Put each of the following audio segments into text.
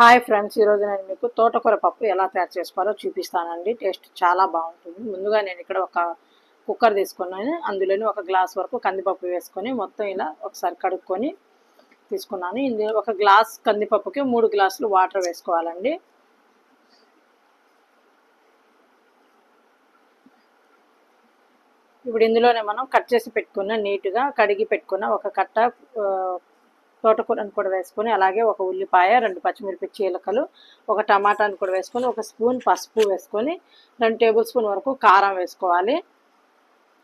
Hi friends ఈరోజు నేను మీకు తోటకూర పప్పు ఎలా తయారు చేసుకోవాలో చూపిస్తానండి. టేస్ట్ చాలా బాగుంటుంది. ముందుగా నేను ఇక్కడ ఒక కుక్కర్ తీసుకున్నాను. అందులోని ఒక గ్లాస్ వరకు కందిపప్పు వేసుకొని మొత్తం ఇలా ఒకసారి కడుక్కొని తీసుకున్నాను. ఇందులో ఒక గ్లాస్ కందిపప్పుకి మూడు గ్లాసులు వాటర్ వేసుకోవాలండి. ఇప్పుడు ఇందులోనే మనం కట్ చేసి పెట్టుకున్న నీట్గా కడిగి పెట్టుకున్న ఒక కట్ట తోటకూరను కూడా వేసుకొని అలాగే ఒక ఉల్లిపాయ రెండు పచ్చిమిరపకాయ చీలకలు ఒక టమాటాను కూడా వేసుకొని ఒక స్పూన్ పసుపు వేసుకొని రెండు టేబుల్ స్పూన్ వరకు కారం వేసుకోవాలి.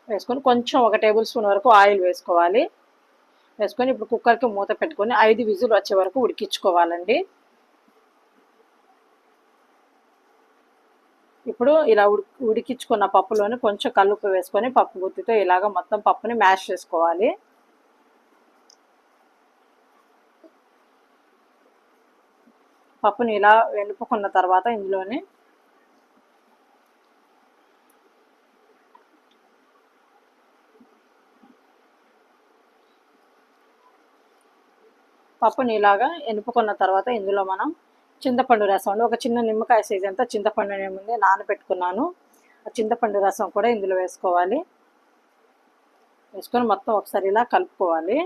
వేసుకొని కొంచెం ఒక టేబుల్ స్పూన్ వరకు ఆయిల్ వేసుకోవాలి. వేసుకొని ఇప్పుడు కుక్కర్కి మూత పెట్టుకొని ఐదు విజులు వచ్చే వరకు ఉడికించుకోవాలండి. ఇప్పుడు ఇలా ఉడికించుకున్న పప్పులోని కొంచెం కల్లుప్పు వేసుకొని పప్పు గుత్తితో ఇలాగ మొత్తం పప్పుని మ్యాష్ చేసుకోవాలి. పప్పుని ఇలా వెనుపుకున్న తర్వాత ఇందులోనే పప్పుని ఇలాగా ఎనుపుకున్న తర్వాత ఇందులో మనం చింతపండు రసం అండి. ఒక చిన్న నిమ్మకాయ సైజ్ అంతా చింతపండు ముందే నానబెట్టుకున్నాను. ఆ చింతపండు రసం కూడా ఇందులో వేసుకోవాలి. వేసుకొని మొత్తం ఒకసారి ఇలా కలుపుకోవాలి.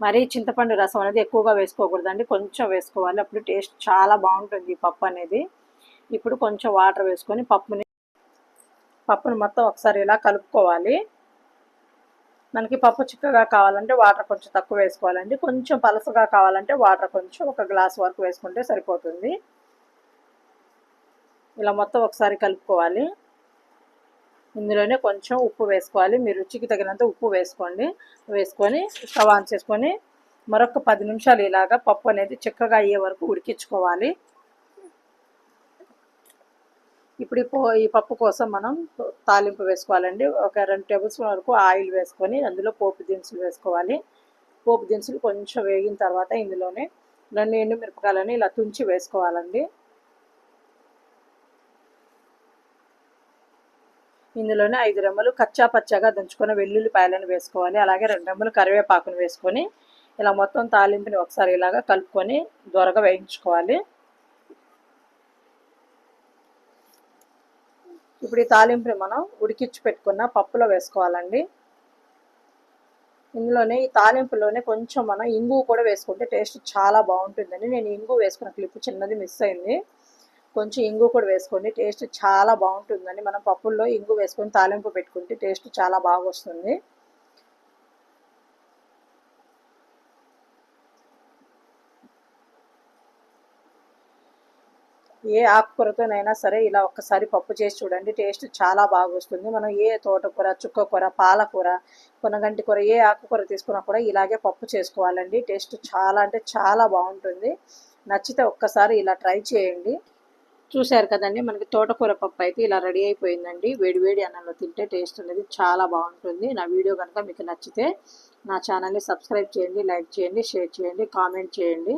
మరీ చింతపండు రసం అనేది ఎక్కువగా వేసుకోకూడదండి. కొంచెం వేసుకోవాలి. అప్పుడు టేస్ట్ చాలా బాగుంటుంది ఈ పప్పు అనేది. ఇప్పుడు కొంచెం వాటర్ వేసుకొని పప్పుని పప్పుని మొత్తం ఒకసారి ఇలా కలుపుకోవాలి. మనకి పప్పు చిక్కగా కావాలంటే వాటర్ కొంచెం తక్కువ వేసుకోవాలండి. కొంచెం పలసగా కావాలంటే వాటర్ కొంచెం ఒక గ్లాస్ వరకు వేసుకుంటే సరిపోతుంది. ఇలా మొత్తం ఒకసారి కలుపుకోవాలి. ఇందులోనే కొంచెం ఉప్పు వేసుకోవాలి. మీ రుచికి తగినంత ఉప్పు వేసుకోండి. వేసుకొని స్టవ్ ఆన్ చేసుకొని మరొక పది నిమిషాలు ఇలాగా పప్పు అనేది చక్కగా అయ్యే వరకు ఉడికించుకోవాలి. ఇప్పుడు ఈ ఈ పప్పు కోసం మనం తాలింపు వేసుకోవాలండి. ఒక రెండు టేబుల్ స్పూన్ వరకు ఆయిల్ వేసుకొని అందులో పోపు దినుసులు వేసుకోవాలి. పోపు దినుసులు కొంచెం వేగిన తర్వాత ఇందులోనే రెండు ఎండుమిరపకాయలని ఇలా తుంచి వేసుకోవాలండి. ఇందులోనే ఐదు రెమ్మలు కచ్చా పచ్చగా దంచుకున్న వెల్లుల్లిపాయలను వేసుకోవాలి. అలాగే రెండు రెమ్మలు కరివేపాకును వేసుకొని ఇలా మొత్తం తాలింపుని ఒకసారి ఇలాగా కలుపుకొని దొరగా వేయించుకోవాలి. ఇప్పుడు ఈ తాలింపుని మనం ఉడికించి పెట్టుకున్న పప్పులో వేసుకోవాలండి. ఇందులోనే ఈ తాలింపులోనే కొంచెం మనం ఇంగు కూడా వేసుకుంటే టేస్ట్ చాలా బాగుంటుందండి. నేను ఇంగు వేసుకున్న క్లిప్ చిన్నది మిస్ అయింది. కొంచెం ఇంగు కూడా వేసుకోండి. టేస్ట్ చాలా బాగుంటుందండి. మనం పప్పుల్లో ఇంగు వేసుకొని తాలింపు పెట్టుకుంటే టేస్ట్ చాలా బాగా వస్తుంది. ఏ ఆకుకూరతోనైనా సరే ఇలా ఒక్కసారి పప్పు చేసి చూడండి టేస్ట్ చాలా బాగా వస్తుంది. మనం ఏ తోటకూర చుక్కకూర పాలకూర కొనగంటి కూర ఏ ఆకుకూర తీసుకున్నా కూడా ఇలాగే పప్పు చేసుకోవాలండి. టేస్ట్ చాలా అంటే చాలా బాగుంటుంది. నచ్చితే ఒక్కసారి ఇలా ట్రై చేయండి. చూశారు కదండి మనకి తోటకూర పప్పు అయితే ఇలా రెడీ అయిపోయిందండి. వేడి వేడి అన్నంలో తింటే టేస్ట్ అనేది చాలా బాగుంటుంది. నా వీడియో కనుక మీకు నచ్చితే నా ఛానల్ని సబ్స్క్రైబ్ చేయండి లైక్ చేయండి షేర్ చేయండి కామెంట్ చేయండి.